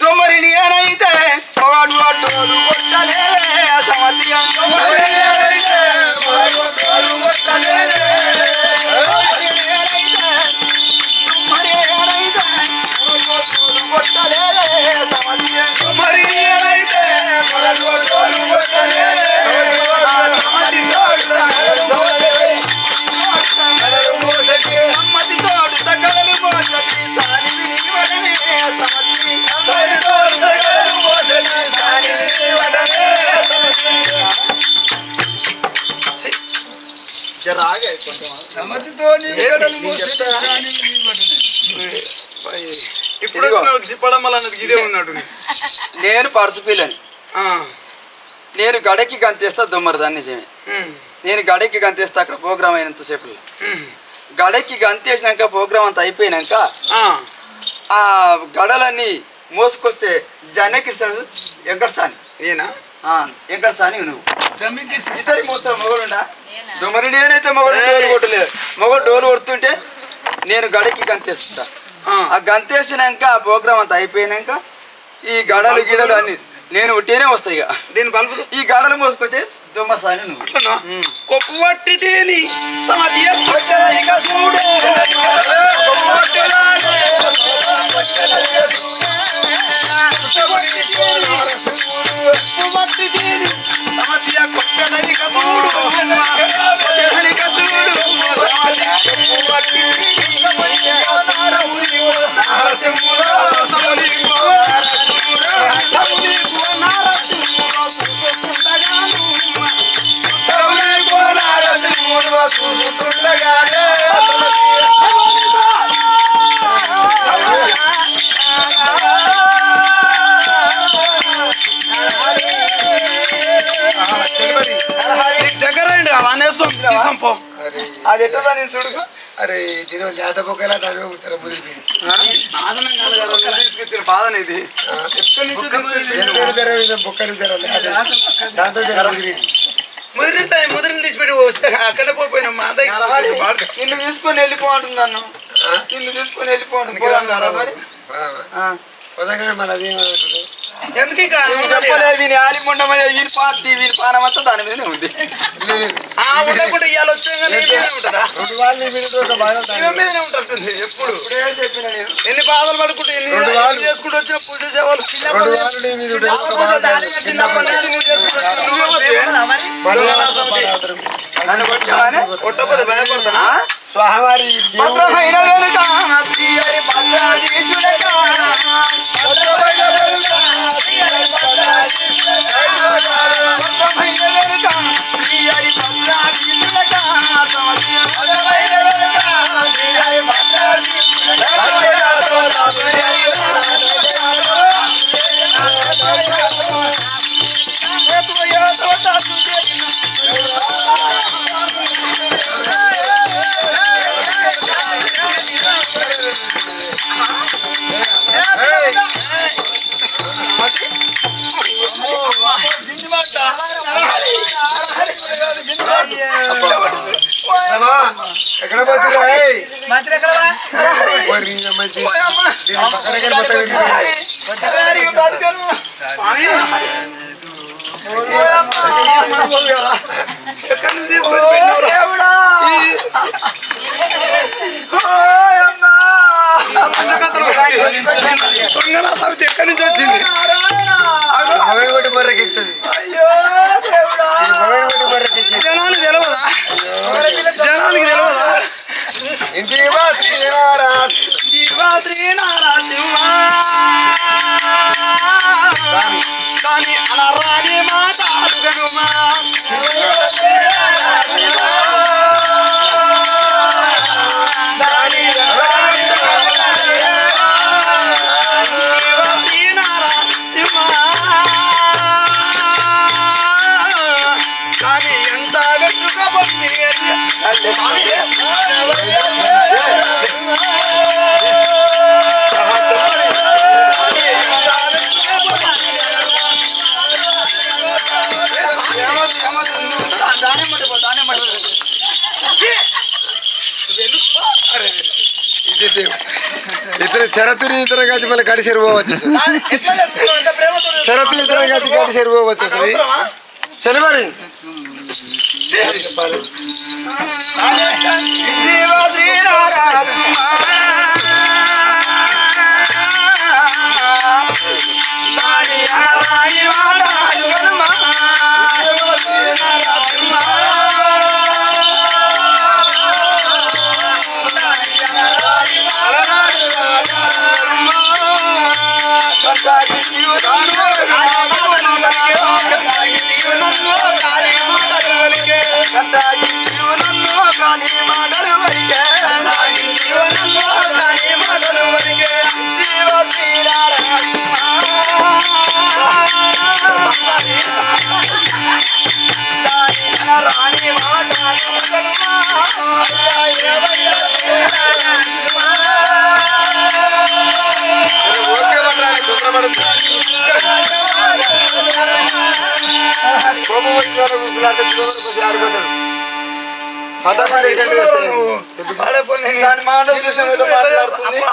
తొమ్మరిని ఏనైతే వాడు అడ్డోలు కొట్టలే సమతి అంగ ఇప్పుడు సిప్పడం అన్నది ఇదే ఉన్నాడు. నేను పరుసు పిల్లని. నేను గడకి గంతేస్తా దొమ్మరు దాన్ని నిజమే. నేను గడకి గంతేస్తా అక్కడ ప్రోగ్రామ్ అయినంత సేపు గడకి గంతేసినాక ప్రోగ్రామ్ అంతా అయిపోయినాక ఆ. గడలన్నీ మోసుకొచ్చే జనకిస్తాను ఎంకర్సాని. నేనా? ఎంకర్సాని నువ్వు. ఇద్దరి మోస్తాను మొగడుండా? దొమ్మరి నేనైతే మొగడు డోలు కొట్టలేదు. మొగడు డోలు కొడుతుంటే నేను గడకి గంతేస్తా. ఆ. గంతేసినాక ఆ ప్రోగ్రామ్ అంతా అయిపోయినాక ఈ గడలు గిడలు అన్ని నేను ఉట్టినే వస్తాయి ఇక. దీని బల్బు ఈ గడలు మోసుకొచ్చే దొమ్మ సాని నువ్వు. ఉమ్. కొప్పు పట్టి తేని సమతి కొట్టల ఇక చూడు. కొప్పు పట్టెలాగే. కొప్పు పట్టి తేని అది ఎట్లా నేను చూడు? అరే దీని లేత బొక్కలా దాని ముదిరి బాధ ఇది బొక్కలు దాంతో జర ముదిరి ముదిరింత ముదిరిని తీసిపెట్టి అక్కడ పోయినా మా దగ్గర నిన్ను తీసుకొని వెళ్ళిపోంటుంది నన్ను నిన్ను తీసుకొని వెళ్ళిపోండి. పోదాం మరి. ఉదయంగా మళ్ళీ అదేమంటుంది ఎందుకు ఇక నువ్వు చెప్పలే వీని ఆలిముండమయ్య వీని పార్టీ వీని పానం అంతా దాని మీదనే ఉంది. ఆ ఉండకుండా ఇవాళ మీదనే ఉంటుంది? ఎప్పుడు? ఎన్ని బాధలు పడుకుంటే ఎన్ని రెండు ఎన్ని వాళ్ళు. చేసుకుంటూ వచ్చిన పూజ చేయాలి. దొంగల సమితి ఎక్కడి నుంచి వచ్చింది ఇతర శరతుని ఇతర గతి మళ్ళీ కడి సరిపోవచ్చు శరతుని ఇతర గతి కడి సరిపోవచ్చు సెలవరి Vale.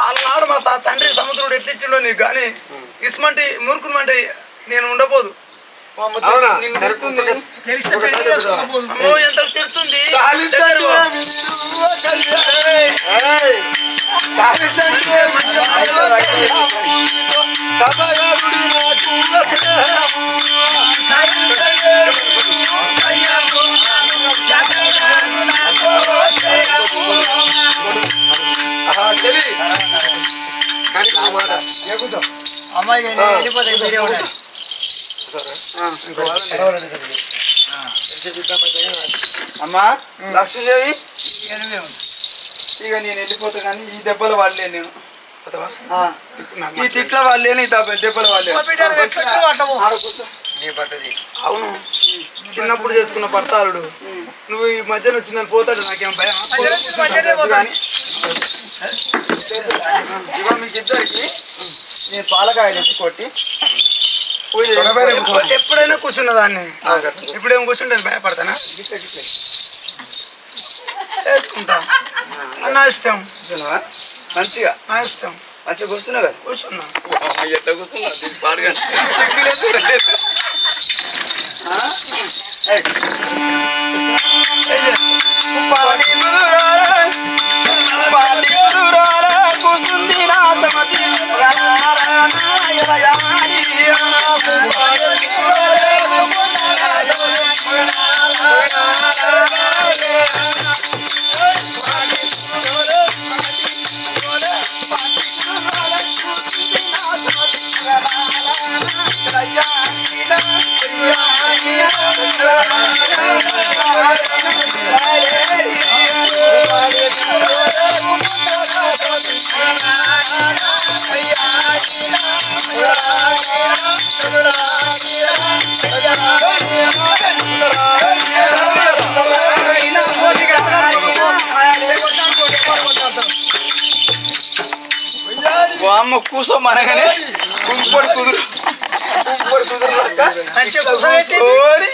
అలనాడు మా తండ్రి సముద్రుడు ఎట్లిచ్చిండో నీకు కానీ ఇస్మంటి మురుకుమంటి నేను ఉండబోదు ఎంత తిడుతుంది సాధించండి అమ్మాయి ఆ. వెళ్ళిపోతే మీరే ఉండాలి. అమ్మా లక్ష్మీదేవి? ఇక నేను వెళ్ళిపోతా కానీ ఈ దెబ్బలు వాడలేను నేను. ఆ, ఈ తిట్ల వాళ్ళేను ఈ దెబ్బ- దెబ్బలు వాళ్ళేను అవును. చిన్నప్పుడు చేసుకున్న భర్తాలుడు. నువ్వు ఈ మధ్యన వచ్చిందని పోతాడు నాకేం భయం? కానీ ఇగో మీకు ఇద్దరికి నేను పాలకాయలు ఎత్తి కొట్టి పూజ. ఎప్పుడైనా కూర్చున్న దాన్ని ఇప్పుడేం కూర్చుంటే భయపడతానా వేసుకుంటా నా ఇష్టం కూర్చున్నావా? మంచిగా నా ఇష్టం మంచిగా కూర్చున్నావు కదా కూర్చున్నా ఎట్లా కూర్చున్నా దీన్ని పాడుగా సిగ్గులేదు. ఆ? ఏయ్. పాడి కుదురారా, వామ్మ కూసో మనగానే కుంపడి కుదురు కుంపడి కుదురు లెక్క. ఓరి.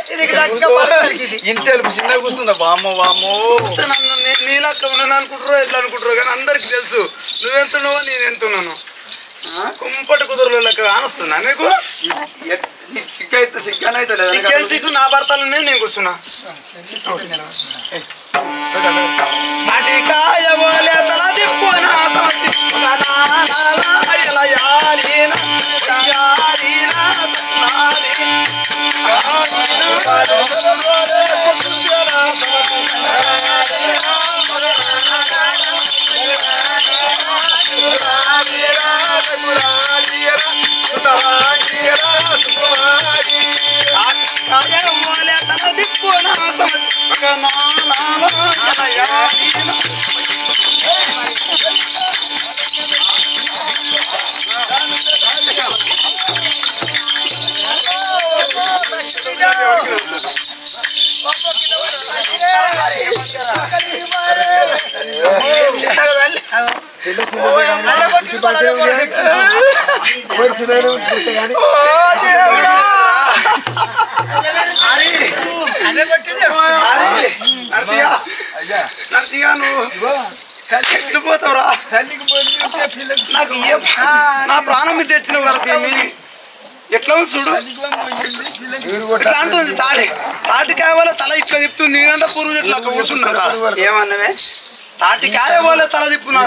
ఇంత తెలుపు చిన్నగా కూర్చుందా వామ్మ వామ్మో నన్ను నీ- నీలాగా ఉన్నాను అనుకుంటారో ఎట్లా అనుకుంటారో కానీ అందరికి తెలుసు నువ్వెంతున్నావో నేను ఎంతున్నాను? కుంపటి కుదురులు లెక్క కానొస్తున్నా నీకు ఎట్- సిగ్గైతే సిగ్గనైతే లేదా? సిగ్గు నా భర్తలు నేను నేను కూర్చున్నా అటి కాయబోలే తల దిప్పు నా సమతి సమతి నాకు ఏ నా ప్రాణం మీద తెచ్చిన వరకు దీన్ని ఎట్లా ఉంది చూడు? ఇట్లా అంటుంది? తాటి తాటికాయ వల్ల తల ఇట్లా తిప్పుతుంది. నేనంటే పురుగు చెట్లు అక్కడ కూర్చున్నా ఏమన్నవే? తాటికాయ వల్ల తల తిప్పున్నా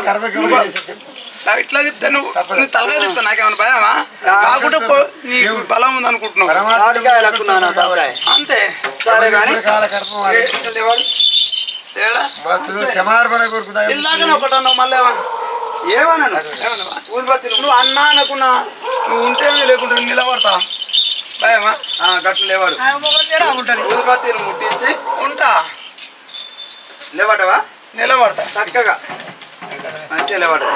నాకు ఇట్లా చెప్తే నువ్వు నువ్వు తలగా చెప్తా నాకేమన్నా భయమా? కాకుండా పో- నీకు బలం ఉంది అనుకుంటున్నావు అంతే. సరే కానీ క్షమార్పణ మళ్ళీ ఏమన్నా? నువ్వు అన్నా అనుకున్నా నువ్వు ఉంటే లేకుంటే నిలబడతా. భయమా? గట్లు లేవాడు. ఊరిపత్తిని ముట్టించి ఉంటా. లేవటవా నిలబడతా. చక్కగా. మంచిగా నిలబడతా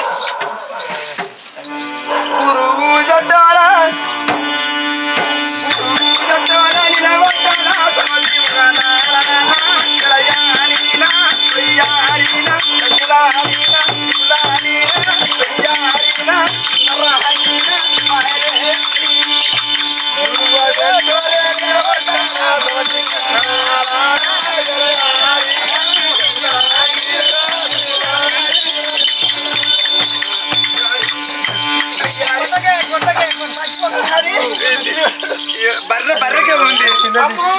బర్రెకే ఉంది.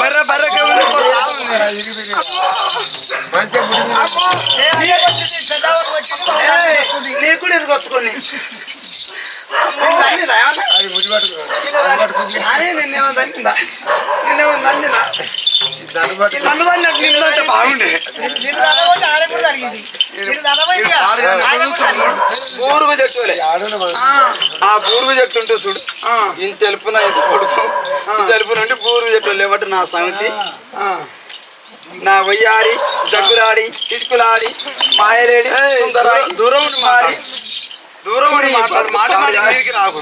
బర్రె బర్రెకే ఉంది. కొడతా ఉంది. మంచిగా ముడి నీకు కూడా ఎదుకొచ్చుకొని అది ముడి పట్టుకున్నాడు అని నిన్నేమో తగ్గిందా నిన్నేమో దాన్ని నన్ను తగ్గినట్టు నిన్నంటే బాగుండే బూరుగు చెట్టులే ఆ. బూరుగు చెట్టు ఉంటే చూడు. ఇంత తెలుపున ఇంత కొడుకు ఇంత తెలుపు నుండి బూరుగు చెట్టు లేవట్టు నా సంగతి? నా వయ్యారి జగ్గులాడి ఇటుకులాడి మాయలేడి దూరం మాడి దూరం మాట మాట మీదికి రాకు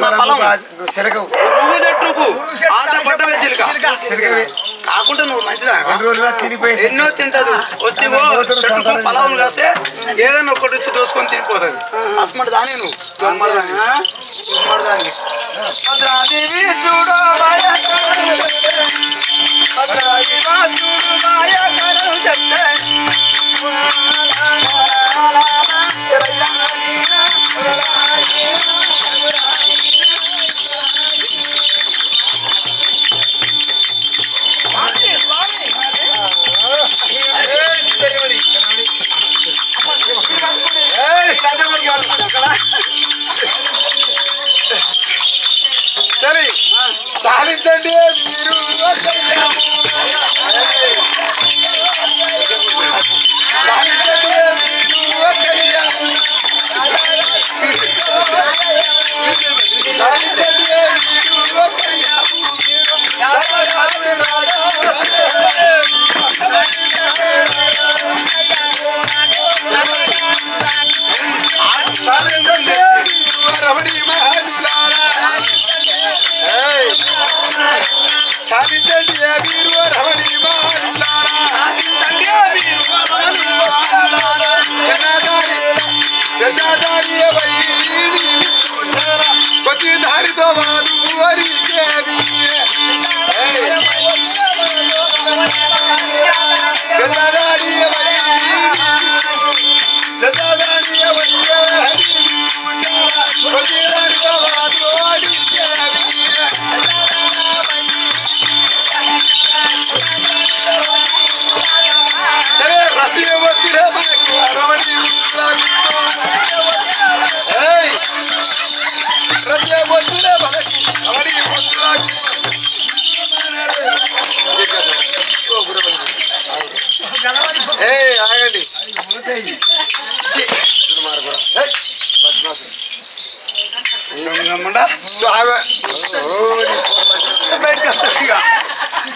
నువ్వు సిలిక కాకుండా నువ్వు మంచిదా? ఎన్నో తింటది. వచ్చి చెట్టుకు పొలం కాస్తే ఏదైనా ఒకటి వచ్చి దోసుకొని తినిపోతుంది. అసమంటి దాని నువ్వు. భద్రాదేవి చూడు మాయ కరుణ చెట్టే. భద్రాదేవి చూడు మాయ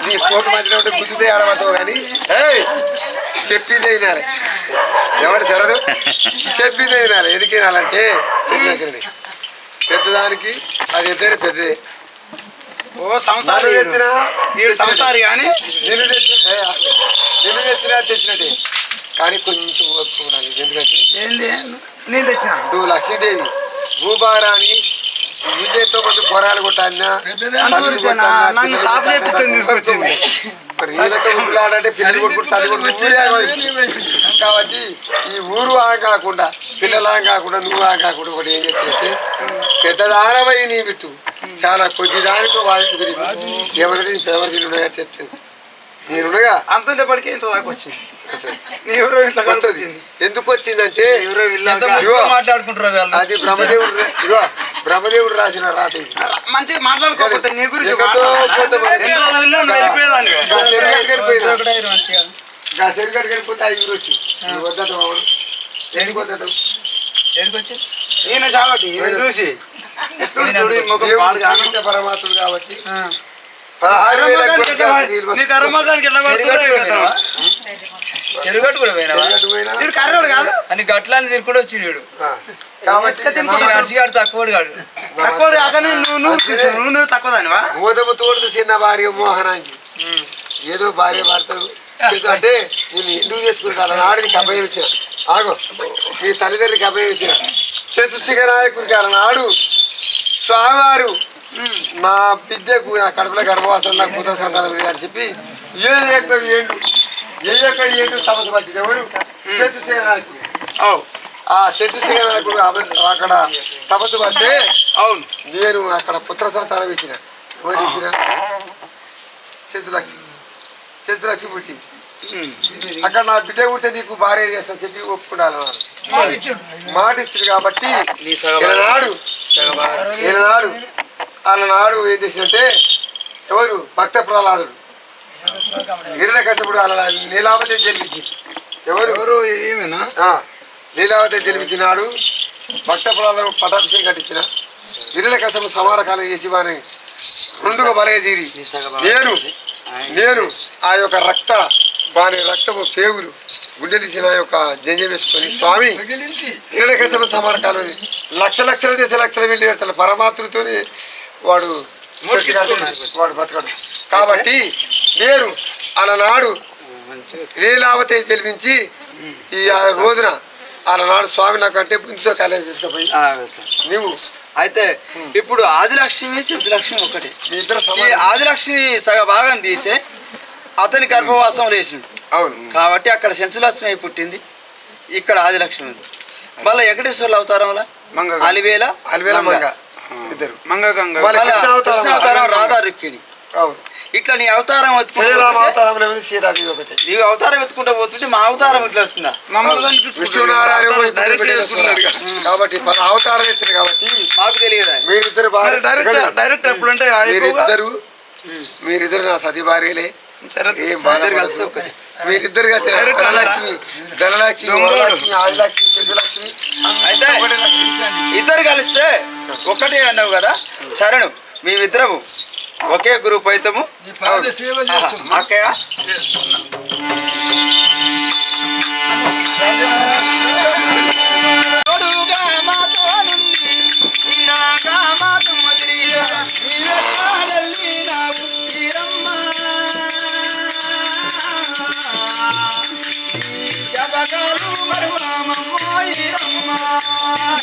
నీ కోటు మధ్యలో ఉంటే గుద్దుతే ఆడబడతావు కానీ. చెప్పింది వినాలి. ఎవరు సరదు చెప్పింది వినాలి. ఎందుకు వినాలంటే చెప్పినాకనండి పెద్దదానికి అది ఎంతైనా పెద్దదే. ఓ సంసారి ఎత్తినా వీడు సంసారి కానీ. నిన్ను నిన్ను తెచ్చినా తెచ్చినట్టే. కానీ కొంచెం ఎందుకంటే నేను తెచ్చిన. నువ్వు లక్ష్మీదేవి. భూభారాన్ని విజయంతో మంది పొరాలు కొట్టాలినా నన్ను సాపు చేపిస్తుంది తీసుకొచ్చింది. ఊపిలాడంటే పిల్లలు కొట్టుకుంటూ తల్లి కొట్టుకుంటూ ఊరే ఆగమైంది. కాబట్టి ఈ ఊరు ఆ కాకుండా పిల్లలు ఆ కాకుండా నువ్వు ఆ కాకుండా ఒకటి ఏం చెప్తే పెద్దదానమై నీ బిట్టు. చాలా కొద్ది దానితో వాళ్ళు ఎవరి ఎవరు తిరుగుగా చెప్తుంది నేనుండగా అంతంతప్పటికి ఇంత దాకా వచ్చింది. ఎవరో ఇంట్లో వస్తుంది. వచ్చింది ఎందుకు వచ్చిందంటే మాట్లాడుకుంటారు అది బ్రహ్మదేవుడు ఇగో బ్రహ్మదేవుడు రాసిన రాత మంచిగా మాట్లాడుకోకపోతే నీ గురించి ఎక్కడో కొంతమంది- రెండు రోజుల్లో నువ్వు వెళ్ళిపోయేదాన్ని గా చెరుగడికి వెళ్ళిపోయినా. గా చెరుగడికి వెళ్ళిపోతే ఐదు వచ్చి. వద్దట మామూలు ఎందుకు వద్దట? నేను చావటి చూసి. దేవుడు పరమాత్ముడు కాబట్టి. కర్రోడు కాదు. అని తిరుగుడు వీడు. కాబట్టి తక్కువ కాడు. తక్కువ కాక నువ్వు నువ్వు తక్కువ దానివా మోదము తోడు చిన్న భార్య మోహనానికి ఏదో భార్య భర్తలు. అంటే నేను ఎందుకు చేసుకుంటాను నాడు నీకు అభయం ఇచ్చిన ఆగో. నీ తల్లిదండ్రికి అభయం ఇచ్చిన చతుర్థిక నాయకుడికి నాడు. స్వామివారు నా విద్యకు నా కడుపులో గర్భవాసం నాకు పుత్ర సంతానం అని చెప్పి ఏ యొక్క ఏండు ఏ యొక్క ఏండు తమసు పట్టిన ఎవరు నాయకుడు అవు. ఆ నాయకుడు అవ- అక్కడ తపస్సు పడితే అవును. నేను అక్కడ పుత్ర సంతానం ఇచ్చిన. ఎవరు ఇచ్చిన? చతులక్ష్మి. చతులక్ష్మి పుట్టింది. అక్కడ నా బిడ్డ పుడితే నీకు భార్య చేస్తాను చెప్పి ఒప్పుకున్నాను. మాట ఇచ్చింది కాబట్టి ఈనాడు ఈనాడు నాడు ఏం చేసిందంటే ఎవరు? భక్త ప్రహ్లాదుడు. గిరిల కష్టపుడు అలా నీలావతి జన్మించింది. ఎవరు? ఎవరు? ఏమేనా? లీలావతి జన్మించినాడు భక్త పొలాలను పటాభిషేకం కట్టించిన. గిరిల కష్టము సమారకాలం చేసి వారిని ముందుగా బలగ తీరి నేను నేను ఆ యొక్క రక్త వారి రక్తము పేగులు గుండెలిసి నా యొక్క జంజం వేసుకొని స్వామి గిరిల కష్టము సమారకాలం లక్ష లక్షల దేశ లక్షల వెళ్ళి పెడతాను పరమాత్మతోనే వాడు వాడు బతకడు. కాబట్టి నేను అలనాడు లీలావతి తెలిపించి ఈ ఆ రోజున అలనాడు స్వామి నాకంటే బుద్ధితో కళ్యాణం తీసుకుపోయి నువ్వు అయితే ఇప్పుడు ఆదిలక్ష్మి శశిలక్ష్మి ఒకటి. ఆదిలక్ష్మి సగ భాగం తీసే అతని గర్భవాసం లేచిండు. అవును. కాబట్టి అక్కడ శంచులక్ష్మి పుట్టింది. ఇక్కడ ఆదిలక్ష్మి ఉంది. మళ్ళీ వెంకటేశ్వర్ల అవతారంలో అలివేల అలివేల మంగ. ఇద్దరు. మంగ గంగ మళ్ళీ మళ్ళా కృష్ణ అవతారం. కృష్ణ అవతారం రాధా రుక్మిణి అవును. ఇట్లా నీ అవతారం నీ అవతారం ఎత్తుకుంటూ పోతుంటే మా అవతారం ఇట్లా వస్తుందా? కాబట్టి అవతారం ఎత్తున్నారు కాబట్టి మాకు తెలియదా? మీరిద్దరు డైరెక్ట్ డైరెక్ట్ ఎప్పుడు అంటే మీరిద్దరు మీరిద్దరు నా సతీ భార్యలే. ఏం బాధ మీరిద్దరు ధనలక్ష్మి ఆదిలక్ష్మి అయితే ఇద్దరు కలిస్తే ఒకటే అన్నావు కదా? చరణు మేమిద్దరము ఒకే గ్రూప్ అవుతాము అక్కయ్య?